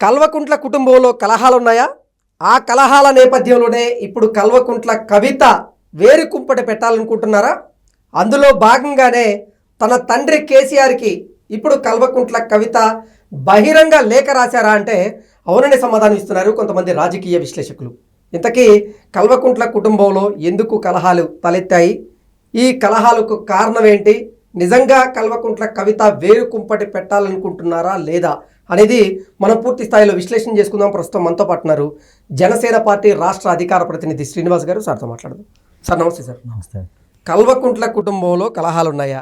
కల్వకుంట్ల కుటుంబంలో కలహాలున్నాయా? ఆ కలహాల నేపథ్యంలోనే ఇప్పుడు కల్వకుంట్ల కవిత వేరు కుంపట పెట్టాలనుకుంటున్నారా? అందులో భాగంగానే తన తండ్రి కేసీఆర్కి ఇప్పుడు కల్వకుంట్ల కవిత బహిరంగ లేఖ రాశారా అంటే అవునని సమాధానం ఇస్తున్నారు కొంతమంది రాజకీయ విశ్లేషకులు. ఇంతకీ కల్వకుంట్ల కుటుంబంలో ఎందుకు కలహాలు తలెత్తాయి? ఈ కలహాలకు కారణం ఏంటి? నిజంగా కల్వకుంట్ల కవిత వేరు కుంపటి పెట్టాలనుకుంటున్నారా లేదా అనేది మనం పూర్తి స్థాయిలో విశ్లేషణ చేసుకుందాం. ప్రస్తుతం మనతో పాటున్నారు జనసేన పార్టీ రాష్ట్ర అధికార ప్రతినిధి శ్రీనివాస్ గారు సార్తో మాట్లాడదాం. సార్ నమస్తే సార్. నమస్తే. కల్వకుంట్ల కుటుంబంలో కలహాలు ఉన్నాయా?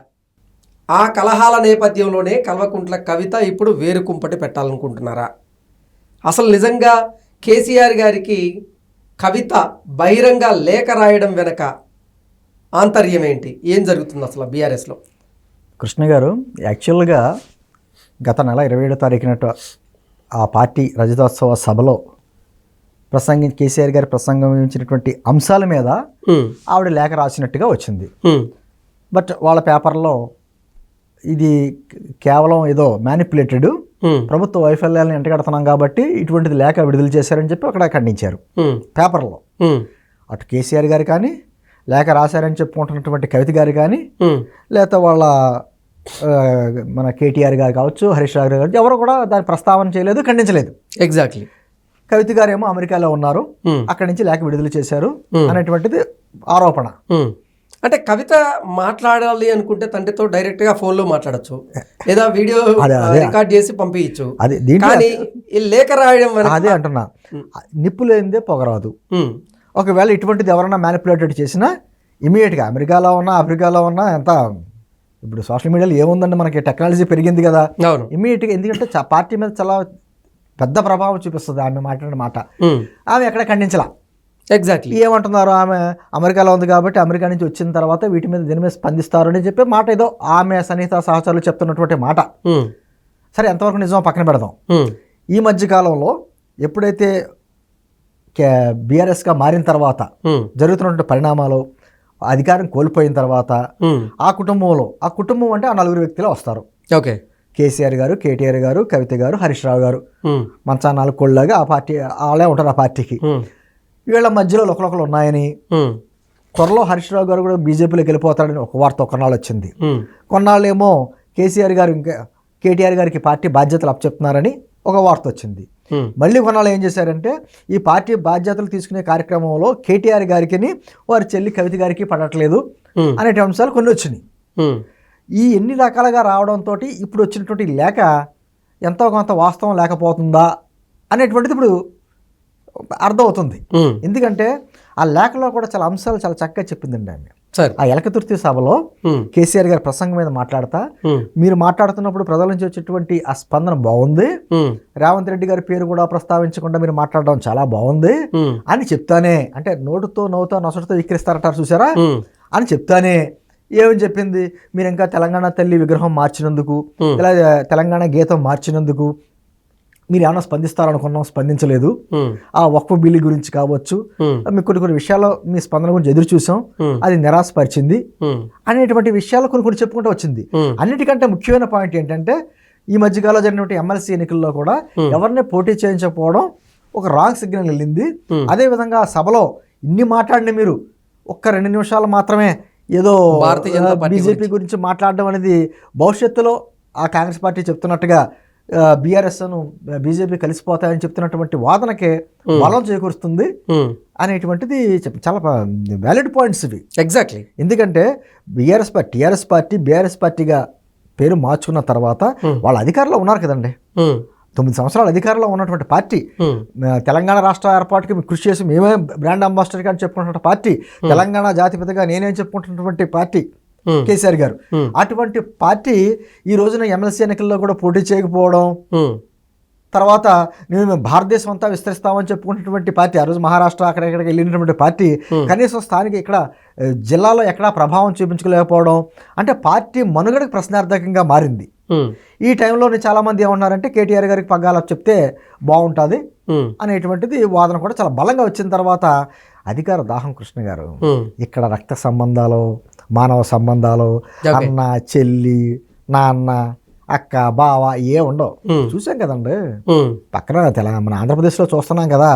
ఆ కలహాల నేపథ్యంలోనే కల్వకుంట్ల కవిత ఇప్పుడు వేరు కుంపటి పెట్టాలనుకుంటున్నారా? అసలు నిజంగా కేసీఆర్ గారికి కవిత బహిరంగ లేఖ రాయడం వెనక ఆంతర్యం ఏంటి? ఏం జరుగుతుంది అసలు బీఆర్ఎస్లో? కృష్ణ గారు యాక్చువల్గా గత నెల ఇరవై ఏడో తారీఖునట ఆ పార్టీ రజతోత్సవ సభలో ప్రసంగి కేసీఆర్ గారి ప్రసంగించినటువంటి అంశాల మీద ఆవిడ లేఖ రాసినట్టుగా వచ్చింది. బట్ వాళ్ళ పేపర్లో ఇది కేవలం ఏదో మ్యానిపులేటెడ్ ప్రభుత్వ వైఫల్యాలను ఎంటగడుతున్నాం కాబట్టి ఇటువంటిది లేఖ విడుదల చేశారని చెప్పి అక్కడ ఖండించారు. పేపర్లో. అటు కేసీఆర్ గారు కానీ లేఖ రాశారని చెప్పుకుంటున్నటువంటి కవిత గారు కానీ లేకపోతే వాళ్ళ మన కేటీఆర్ గారు కావచ్చు హరీష్ రావు గారు కావచ్చు ఎవరు కూడా దాని ప్రస్తావన చేయలేదు ఖండించలేదు. ఎగ్జాక్ట్లీ కవిత గారు ఏమో అమెరికాలో ఉన్నారు అక్కడి నుంచి లేఖ విడుదల చేశారు అనేటువంటిది ఆరోపణ. అంటే కవిత మాట్లాడాలి అనుకుంటే తండ్రితో డైరెక్ట్గా ఫోన్లో మాట్లాడచ్చు. లేదా వీడియో. రికార్డ్ చేసి పంపించచ్చు కానీ లేఖ రాయడం అదే అంటున్నా. నిప్పు లేనిదే పొగరాదు. ఒకవేళ ఇటువంటిది ఎవరైనా మ్యానిపులేటెడ్ చేసినా ఇమీడియట్గా అమెరికాలో ఉన్నా ఆఫ్రికాలో ఉన్నా ఎంత ఇప్పుడు సోషల్ మీడియాలో ఏముందండి మనకి? టెక్నాలజీ పెరిగింది కదా. ఇమీడియట్గా ఎందుకంటే చ- పార్టీ మీద చాలా పెద్ద ప్రభావం చూపిస్తుంది ఆమె మాట్లాడిన మాట. ఆమె ఎక్కడ ఖండించలా? ఎగ్జాక్ట్లీ ఏమంటున్నారు ఆమె? అమెరికాలో ఉంది కాబట్టి అమెరికా నుంచి వచ్చిన తర్వాత వీటి మీద దీని మీద స్పందిస్తారు అని చెప్పి మాట ఏదో ఆమె సన్నిహిత సహచరులు చెప్తున్నటువంటి మాట. సరే ఎంతవరకు నిజమో పక్కన పెడదాం. ఈ మధ్య కాలంలో ఎప్పుడైతే బీఆర్ఎస్గా మారిన తర్వాత జరుగుతున్నటువంటి పరిణామాలు అధికారం కోల్పోయిన తర్వాత ఆ కుటుంబంలో ఆ కుటుంబం అంటే ఆ నలుగురు వ్యక్తులు వస్తారు. ఓకే. కేసీఆర్ గారు కేటీఆర్ గారు కవిత గారు హరీష్ రావు గారు. మంచా నాలుగు కోళ్ళగా ఆ పార్టీ వాళ్ళే ఉంటారు ఆ పార్టీకి. వీళ్ళ మధ్యలో ఒకరొకరు ఉన్నాయని త్వరలో హరీష్ రావు గారు కూడా బీజేపీలోకి వెళ్ళిపోతాడని ఒక వార్త కొన్నాళ్ళు వచ్చింది. కొన్నాళ్ళు ఏమో కేసీఆర్ గారు ఇంకా కేటీఆర్ గారికి పార్టీ బాధ్యతలు అప్పచెప్తున్నారని ఒక వార్త వచ్చింది. మళ్ళీ కొన్నాళ్ళు ఏం చేశారంటే ఈ పార్టీ బాధ్యతలు తీసుకునే కార్యక్రమంలో కేటీఆర్ గారికి వారి చెల్లి కవిత గారికి పడట్లేదు అనేటి అంశాలు కొన్ని వచ్చినాయి. ఈ ఎన్ని రకాలుగా రావడంతో ఇప్పుడు వచ్చినటువంటి లేఖ ఎంతో కొంత వాస్తవం లేకపోతుందా అనేటువంటిది ఇప్పుడు అర్థమవుతుంది. ఎందుకంటే ఆ లేఖలో కూడా చాలా అంశాలు చాలా చక్కగా చెప్పిందండి ఆమె. ఆ ఎలకతుర్తి సభలో కేసీఆర్ గారి ప్రసంగం మీద మాట్లాడతా. మీరు మాట్లాడుతున్నప్పుడు ప్రజల నుంచి వచ్చేటువంటి ఆ స్పందన బాగుంది. రేవంత్ రెడ్డి గారి పేరు కూడా ప్రస్తావించకుండా మీరు మాట్లాడడం చాలా బాగుంది. అని చెప్తానే అంటే నోటుతో నవ్వుతో నొసటితో విక్రిస్తారంటారు చూసారా? అని చెప్తానే ఏమని చెప్పింది? మీరు ఇంకా తెలంగాణ తల్లి విగ్రహం మార్చినందుకు. ఇలా తెలంగాణ గీతం మార్చినందుకు మీరు ఏమైనా స్పందిస్తారనుకున్నాం స్పందించలేదు. ఆ వక్ఫ్ బిల్లు గురించి కావచ్చు. మీకు కొన్ని కొన్ని విషయాల్లో మీ స్పందన గురించి ఎదురు చూసాం. అది నిరాశపరిచింది. అనేటువంటి విషయాలు కొన్ని కొన్ని చెప్పుకుంటూ వచ్చింది. అన్నిటికంటే ముఖ్యమైన పాయింట్ ఏంటంటే ఈ మధ్యకాలంలో జరిగినటువంటి ఎమ్మెల్సీ ఎన్నికల్లో కూడా. ఎవరిని పోటీ చేయించకపోవడం ఒక రాంగ్ సిగ్నల్ వెళ్ళింది. అదేవిధంగా సభలో ఇన్ని మాట్లాడిన మీరు ఒక్క రెండు నిమిషాలు మాత్రమే ఏదో భారతీయ బీజేపీ గురించి మాట్లాడడం అనేది భవిష్యత్తులో ఆ కాంగ్రెస్ పార్టీ చెప్తున్నట్టుగా బీఆర్ఎస్ను బీజేపీ కలిసిపోతాయని చెప్తున్నటువంటి వాదనకే బలం చేకూరుస్తుంది అనేటువంటిది చాలా వ్యాలిడ్ పాయింట్స్ ఇవి. ఎగ్జాక్ట్లీ ఎందుకంటే BRS party TRS party BRS పార్టీగా పేరు మార్చుకున్న తర్వాత. వాళ్ళ అధికారంలో ఉన్నారు కదండి. తొమ్మిది సంవత్సరాలు అధికారంలో ఉన్నటువంటి పార్టీ. తెలంగాణ రాష్ట్ర ఏర్పాటుకి కృషి చేసి మేమే బ్రాండ్ అంబాసిడర్గా అని చెప్పుకుంటున్న పార్టీ. తెలంగాణ జాతిపితగా నేనేం చెప్పుకుంటున్నటువంటి పార్టీ. కేసీఆర్ గారు. అటువంటి పార్టీ ఈ రోజున ఎమ్మెల్సీ ఎన్నికల్లో కూడా పోటీ చేయకపోవడం తర్వాత మేము భారతదేశం అంతా విస్తరిస్తామని చెప్పుకున్నటువంటి పార్టీ ఆ రోజు మహారాష్ట్ర అక్కడెక్కడికి వెళ్ళినటువంటి పార్టీ కనీసం స్థానిక ఇక్కడ జిల్లాలో ఎక్కడా ప్రభావం చూపించుకోలేకపోవడం అంటే పార్టీ మనుగడకు ప్రశ్నార్థకంగా మారింది. ఈ టైంలో చాలామంది ఏమన్నారంటే కేటీఆర్ గారికి పగ్గాలు చెప్తే బాగుంటుంది అనేటువంటిది వాదన కూడా చాలా బలంగా వచ్చిన తర్వాత అధికార దాహం కృష్ణ గారు ఇక్కడ రక్త సంబంధాలు మానవ సంబంధాలు. అన్న చెల్లి నాన్న అక్క బావ ఏ ఉండవు. చూసాం కదండి? పక్కన తెలంగాణ మన ఆంధ్రప్రదేశ్లో చూస్తున్నాం కదా.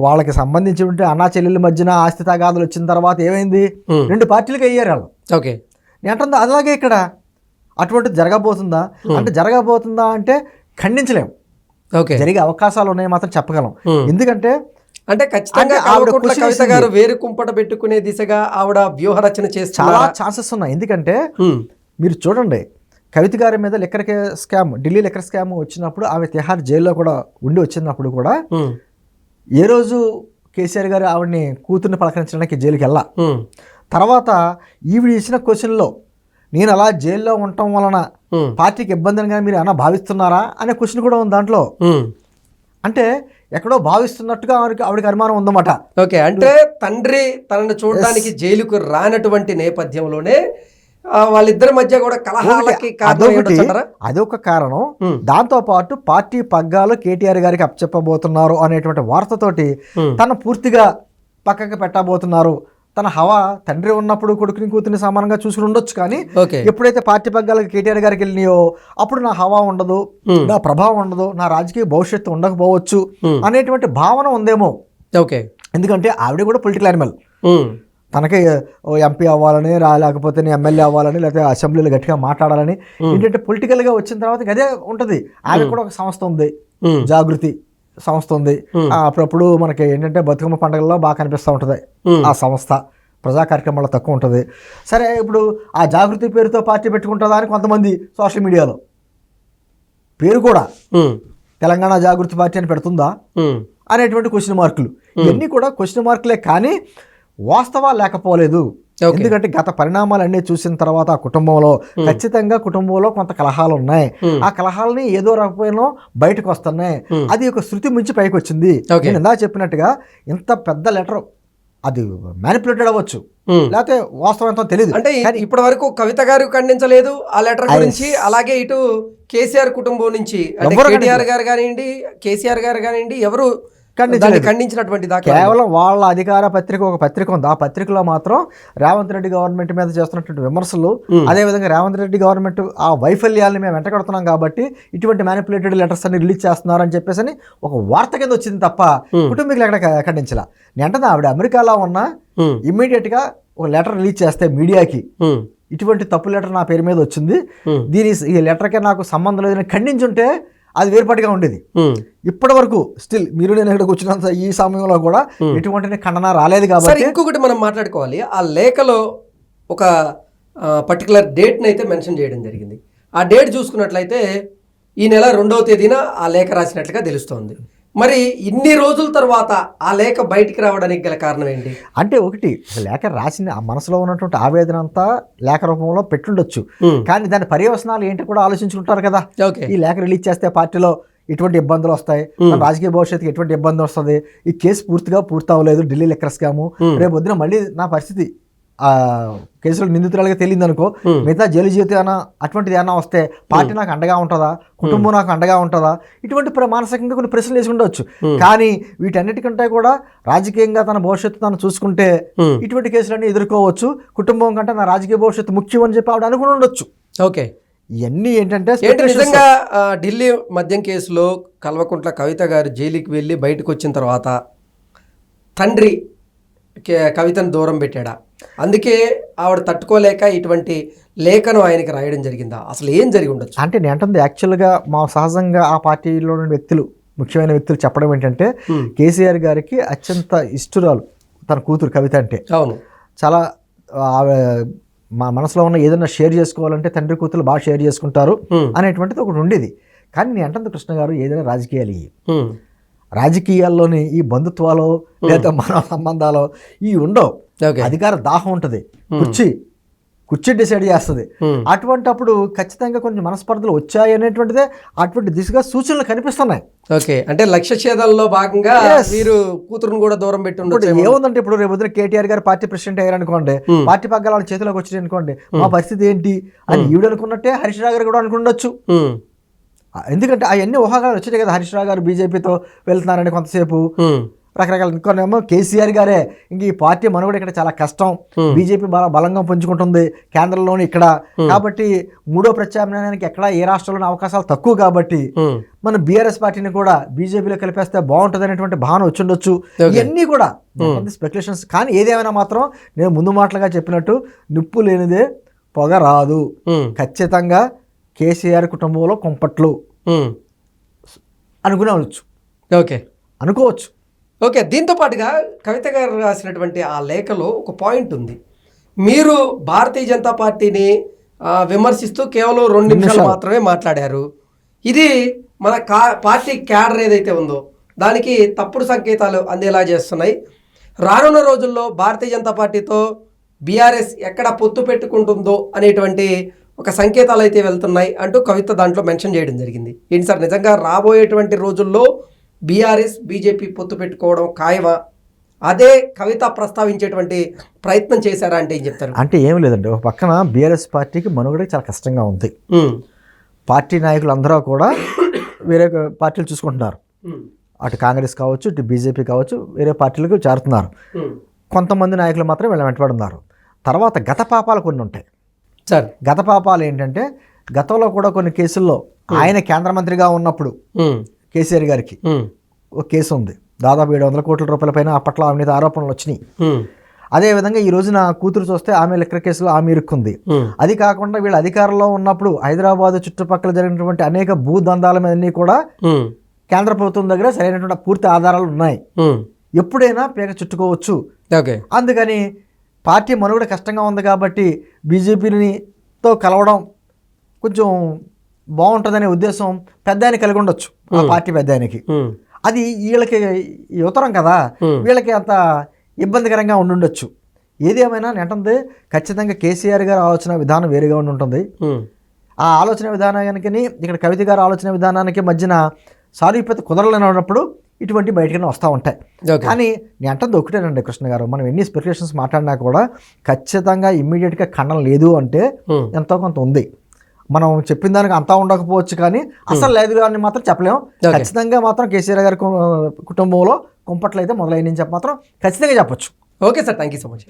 వాళ్ళకి సంబంధించి అన్నా చెల్లెల మధ్యన ఆస్తి తగాదులు వచ్చిన తర్వాత ఏమైంది? రెండు పార్టీలకు అయ్యారు వాళ్ళు. ఓకే. అంటుంది? అలాగే ఇక్కడ అటువంటిది జరగబోతుందా? అంటే జరగబోతుందా అంటే ఖండించలేం. ఓకే. జరిగే అవకాశాలు ఉన్నాయి మాత్రం చెప్పగలం. ఎందుకంటే అంటే ఖచ్చితంగా ఆవిడ కవిత గారు వేరు కుంపట పెట్టుకునే దిశగా ఆవిడ వ్యూహ రచన చాలా చేస్తున్నారు ఛాన్సెస్ ఉన్నాయి. ఎందుకంటే మీరు చూడండి కవిత గారి మీద liquor scam Delhi liquor scam వచ్చినప్పుడు ఆమె తిహార్ జైల్లో కూడా ఉండి వచ్చినప్పుడు కూడా ఏ రోజు కేసీఆర్ గారు ఆవిడని కూతుర్ని పలకరించడానికి జైలుకి వెళ్ళా? తర్వాత ఈవిడ ఇచ్చిన క్వశ్చన్లో నేను అలా జైల్లో ఉండటం వలన పార్టీకి ఇబ్బందిని కానీ మీరు ఏమైనా భావిస్తున్నారా? అనే క్వశ్చన్ కూడా ఉంది దాంట్లో. అంటే ఎక్కడో భావిస్తున్నట్టుగా ఆవిడకి ఆవిడకి అనుమానం ఉందన్నమాట. ఓకే అంటే తండ్రి తనను చూడడానికి జైలుకు రానటువంటి నేపథ్యంలోనే వాళ్ళిద్దరి మధ్య కూడా కలహాలకి అదొకటి అదొక కారణం. దాంతో పాటు పార్టీ పగ్గాలు కేటీఆర్ గారికి అప్పచెప్పబోతున్నారు అనేటువంటి వార్తతోటి తను పూర్తిగా పక్కకి పెట్టబోతున్నారు. తన హవా తండ్రి ఉన్నప్పుడు కొడుకుని కూతురిని సమానంగా చూసుకుని ఉండొచ్చు కానీ ఎప్పుడైతే పార్టీ పగ్గాలకు కేటీఆర్ గారికి వెళ్ళినాయో అప్పుడు నా హవా ఉండదు ఉమ్, నా ప్రభావం ఉండదు నా రాజకీయ భవిష్యత్తు ఉండకపోవచ్చు ఉమ్, అనేటువంటి భావన ఉందేమో. ఓకే. ఎందుకంటే ఆవిడ కూడా పొలిటికల్ యానిమల్. ఉమ్, తనకి ఎంపీ అవ్వాలని రా లేకపోతే ఎమ్మెల్యే అవ్వాలని లేకపోతే అసెంబ్లీలో గట్టిగా మాట్లాడాలని ఏంటంటే పొలిటికల్గా వచ్చిన తర్వాత అదే ఉంటుంది. ఆమె కూడా ఒక సంస్థ ఉంది. జాగృతి. సంస్థ ఉంది అప్పుడప్పుడు మనకి ఏంటంటే బతుకమ్మ పండుగల్లో బాగా కనిపిస్తూ ఉంటుంది. ఆ సంస్థ ప్రజా కార్యక్రమాల్లో తక్కువ ఉంటుంది. సరే ఇప్పుడు ఆ జాగృతి పేరుతో పార్టీ పెట్టుకుంటుందా అని కొంతమంది సోషల్ మీడియాలో. పేరు కూడా తెలంగాణ జాగృతి పార్టీ అని పెడుతుందా? అనేటువంటి క్వశ్చన్ మార్కులు ఇవన్నీ కూడా క్వశ్చన్ మార్కులే కానీ వాస్తవాలు లేకపోలేదు. ఎందుకంటే గత పరిణామాలన్నీ చూసిన తర్వాత ఆ కుటుంబంలో ఖచ్చితంగా కుటుంబంలో కొంత కలహాలు ఉన్నాయి. Hmm. ఆ కలహాలని ఏదో రకమైన బయటకు వస్తున్నాయి. Hmm. అది ఒక శృతి మించి పైకి వచ్చింది. నేను ఇందా చెప్పినట్టుగా ఇంత పెద్ద లెటర్ అది మ్యానిపులేటెడ్ అవ్వచ్చు. లేకపోతే వాస్తవం ఎంతో తెలియదు అంటే ఇప్పటి వరకు కవిత గారు ఖండించలేదు. ఆ లెటర్ గురించి అలాగే ఇటు కేసీఆర్ కుటుంబం నుంచి కేటీఆర్ గారు కానివ్వండి కేసీఆర్ గారు కానివ్వండి ఎవరు ఖండించినటువంటి కేవలం వాళ్ళ అధికార పత్రిక ఒక పత్రిక ఉంది. ఆ పత్రికలో మాత్రం రేవంత్ రెడ్డి గవర్నమెంట్ మీద చేస్తున్నటువంటి విమర్శలు. అదేవిధంగా రేవంత్ రెడ్డి గవర్నమెంట్ ఆ వైఫల్యాలను మేము వెంటగడుతున్నాం కాబట్టి ఇటువంటి మ్యానిపులేటెడ్ లెటర్స్ అన్ని రిలీజ్ చేస్తున్నారు అని చెప్పేసి అని ఒక వార్త కింద వచ్చింది తప్ప. కుటుంబీకులు ఎక్కడ ఖండించలా. నేను ఆవిడ అమెరికాలో ఉన్న ఇమ్మీడియట్గా ఒక లెటర్ రిలీజ్ చేస్తే మీడియాకి ఇటువంటి తప్పు లెటర్ నా పేరు మీద వచ్చింది. దీని ఈ లెటర్కే నాకు సంబంధం లేదని ఖండించుంటే అది వేరుపాటుగా ఉండేది. ఇప్పటి వరకు స్టిల్ మీరు నేను ఇక్కడ కూర్చున్నంత ఈ సమయంలో కూడా ఎటువంటి ఖండన రాలేదు సరే కాబట్టి ఇంకొకటి మనం మాట్లాడుకోవాలి. ఆ లేఖలో ఒక పర్టికులర్ డేట్ని అయితే మెన్షన్ చేయడం జరిగింది. ఆ డేట్ చూసుకున్నట్లయితే ఈ నెల రెండవ తేదీన ఆ లేఖ రాసినట్లుగా తెలుస్తోంది. మరి ఇన్ని రోజుల తర్వాత ఆ లేఖ బయటికి రావడానికి గల కారణం ఏంటి? అంటే ఒకటి లేఖ రాసిన ఆ మనసులో ఉన్నటువంటి ఆవేదన అంతా లేఖ రూపంలో పెట్టుండొచ్చు. కానీ దాని పర్యవసనాలు ఏంటి కూడా ఆలోచించుకుంటారు కదా. ఈ లేఖ రిలీజ్ చేస్తే పార్టీలో ఇటువంటి ఇబ్బందులు వస్తాయి. రాజకీయ భవిష్యత్తుకి ఎటువంటి ఇబ్బంది వస్తుంది? ఈ కేసు పూర్తిగా పూర్తి అవ్వలేదు ఢిల్లీ లెక్కర్ స్కాము. Hmm. రేపు వద్దున మళ్ళీ నా పరిస్థితి ఆ కేసులో నిందితురాలుగా తెలియదు అనుకో. మిగతా జైలు జీవితం ఏమైనా అటువంటిది ఏమైనా వస్తే పార్టీ నాకు అండగా ఉంటుందా? కుటుంబం నాకు అండగా ఉంటుందా? ఇటువంటి మానసికంగా కొన్ని ప్రశ్నలు వేసి Hmm. కానీ వీటన్నిటికంటే కూడా రాజకీయంగా తన భవిష్యత్తు తను చూసుకుంటే ఇటువంటి కేసులన్నీ ఎదుర్కోవచ్చు. కుటుంబం కంటే నా రాజకీయ భవిష్యత్తు ముఖ్యం అని చెప్పి ఆవిడ అనుకుని ఉండొచ్చు. ఓకే. ఇవన్నీ ఏంటంటే. నిజంగా ఢిల్లీ మద్యం కేసులో కల్వకుంట్ల కవిత గారు జైలుకి వెళ్ళి బయటకు వచ్చిన తర్వాత తండ్రి కవితను దూరం పెట్టాడా? అందుకే ఆవిడ తట్టుకోలేక ఇటువంటి లేఖను ఆయనకి రాయడం జరిగిందా? అసలు ఏం జరిగి ఉండొచ్చు? అంటే నేను అంటుంది యాక్చువల్గా మా సహజంగా ఆ పార్టీలో ఉన్న వ్యక్తులు ముఖ్యమైన వ్యక్తులు చెప్పడం ఏంటంటే. కేసీఆర్ గారికి అత్యంత ఇష్టురాలు తన కూతురు కవిత అంటే. అవును. చాలా మా మనసులో ఉన్న ఏదైనా షేర్ చేసుకోవాలంటే తండ్రి కూతురు బాగా షేర్ చేసుకుంటారు. అనేటువంటిది ఒకటి ఉండేది. కానీ నేను అంటుంది కృష్ణ గారు ఏదైనా రాజకీయాలు రాజకీయాల్లోని ఈ బంధుత్వాలు లేదా మానవ సంబంధాలు ఇవి ఉండవు. అధికార దాహం ఉంటుంది. కుర్చీ కుర్చీ డిసైడ్ చేస్తుంది. ఉమ్, అటువంటప్పుడు ఖచ్చితంగా కొన్ని మనస్పర్ధలు వచ్చాయి అనేటువంటిదే అటువంటి దిశగా సూచనలు కనిపిస్తున్నాయి. ఓకే అంటే లక్ష్య ఛేదంలో భాగంగా. వీరు కూతురును కూడా దూరం పెట్టి ఉండొచ్చు ఏముందంటే ఇప్పుడు రేపు పొద్దున కేటీఆర్ గారు పార్టీ ప్రెసిడెంట్ అయ్యారు అనుకోండి Hmm. పార్టీ పగ్గాలు వాళ్ళ చేతిలోకి వచ్చినాయి అనుకోండి మా పరిస్థితి ఏంటి? అని ఈవిడ అనుకున్నట్టే హరీష్ రావు గారు కూడా అనుకుండొచ్చు. ఎందుకంటే అవన్నీ ఊహాగాలు వచ్చాయి కదా హరీష్ రావు గారు బీజేపీతో వెళ్తున్నారని కొంతసేపు. రకరకాల ఇంకొనేమో కేసీఆర్ గారే. ఇంక ఈ పార్టీ మనుగడ ఇక్కడ చాలా కష్టం. బీజేపీ బల బలంగా పుంజుకుంటుంది కేంద్రంలోని ఇక్కడ. కాబట్టి మూడో ప్రత్యామ్నాయానికి ఎక్కడ ఏ రాష్ట్రంలోని అవకాశాలు తక్కువ కాబట్టి మన బీఆర్ఎస్ పార్టీని కూడా బీజేపీలో కలిపేస్తే బాగుంటుంది అనేటువంటి భావన వచ్చిండొచ్చు. ఇవన్నీ కూడా స్పెక్యులేషన్స్ కానీ ఏదేమైనా మాత్రం నేను ముందు మాటలుగా చెప్పినట్టు నిప్పు లేనిదే పొగ రాదు. ఖచ్చితంగా కేసీఆర్ కుటుంబంలో కుంపట్లు ఉమ్. అనుకునే అనొచ్చు ఓకే. అనుకోవచ్చు. ఓకే దీంతో పాటుగా కవిత గారు రాసినటువంటి ఆ లేఖలో ఒక పాయింట్ ఉంది. మీరు భారతీయ జనతా పార్టీని విమర్శిస్తూ కేవలం రెండు నిమిషాలు. మాత్రమే మాట్లాడారు. ఇది మన కా పార్టీ క్యాడర్ ఏదైతే ఉందో దానికి తప్పుడు సంకేతాలు అందేలా చేస్తున్నాయి. రానున్న రోజుల్లో భారతీయ జనతా పార్టీతో బీఆర్ఎస్ ఎక్కడ పొత్తు పెట్టుకుంటుందో అనేటువంటి ఒక సంకేతాలు అయితే వెళ్తున్నాయి అంటూ కవిత దాంట్లో మెన్షన్ చేయడం జరిగింది. ఏంటి సార్ నిజంగా రాబోయేటువంటి రోజుల్లో బీఆర్ఎస్ బీజేపీ పొత్తు పెట్టుకోవడం ఖాయమా? అదే కవిత ప్రస్తావించేటువంటి ప్రయత్నం చేశారా అంటే ఏం చెప్తారు? అంటే ఏం లేదండి. ఒక పక్కన బీఆర్ఎస్ పార్టీకి మనుగడ చాలా కష్టంగా ఉంది. పార్టీ నాయకులు అందరూ కూడా వేరే పార్టీలు చూసుకుంటున్నారు. అటు కాంగ్రెస్ కావచ్చు ఇటు బీజేపీ కావచ్చు వేరే పార్టీలకు చేరుతున్నారు. కొంతమంది నాయకులు మాత్రం వీళ్ళ వెంటబడున్నారు తర్వాత గత పాపాలు కొన్ని ఉంటాయి. సార్ గత పాపాలు ఏంటంటే గతంలో కూడా కొన్ని కేసుల్లో ఆయన కేంద్ర మంత్రిగా ఉన్నప్పుడు కేసీఆర్ గారికి ఒక కేసు ఉంది. దాదాపు ఏడు వందల కోట్ల రూపాయల పైన అప్పట్లో అవినీతి ఆరోపణలు వచ్చినాయి. అదేవిధంగా ఈ రోజున కూతురు చూస్తే ఆమె లిక్కర్ కేసులో ఆమె ఇరుక్కుంది. అది కాకుండా వీళ్ళు అధికారంలో ఉన్నప్పుడు హైదరాబాద్ చుట్టుపక్కల జరిగినటువంటి అనేక భూ దందాల మీదన్నీ కూడా కేంద్ర ప్రభుత్వం దగ్గర సరైనటువంటి పూర్తి ఆధారాలు ఉన్నాయి. ఎప్పుడైనా పేక చుట్టుకోవచ్చు. ఓకే. అందుకని పార్టీ మనుగడ కష్టంగా ఉంది కాబట్టి బీజేపీని తో కలవడం కొంచెం బాగుంటుందనే ఉద్దేశం పెద్ద ఆయన కలిగి ఉండొచ్చు ఆ పార్టీ పెద్ద ఆయనకి అది వీళ్ళకి యువతరం కదా. వీళ్ళకి అంత ఇబ్బందికరంగా ఉండుండొచ్చు ఏదేమైనా నెంటుంది ఖచ్చితంగా కేసీఆర్ గారి ఆలోచన విధానం వేరుగా ఉండి ఉంటుంది. ఆ ఆలోచన విధానానికి ఇక్కడ కవిత గారి ఆలోచన విధానానికి మధ్యన సారూప్యత కుదరలేనప్పుడు ఇటువంటి బయటకనే వస్తూ ఉంటాయి. కానీ నేను అంటుంది ఒకటేనండి కృష్ణ గారు. మనం ఎన్ని స్పెక్యులేషన్స్ మాట్లాడినా కూడా ఖచ్చితంగా ఇమ్మీడియట్గా ఖండన లేదు అంటే ఎంతో కొంత ఉంది. మనం చెప్పిన దానికి అంతా ఉండకపోవచ్చు కానీ అసలు లేదు అని మాత్రం చెప్పలేము. ఖచ్చితంగా మాత్రం కేసీఆర్ గారి కుటుంబంలో కుంపట్లు అయితే చెప్పి మాత్రం ఖచ్చితంగా చెప్పొచ్చు. Okay sir thank you so much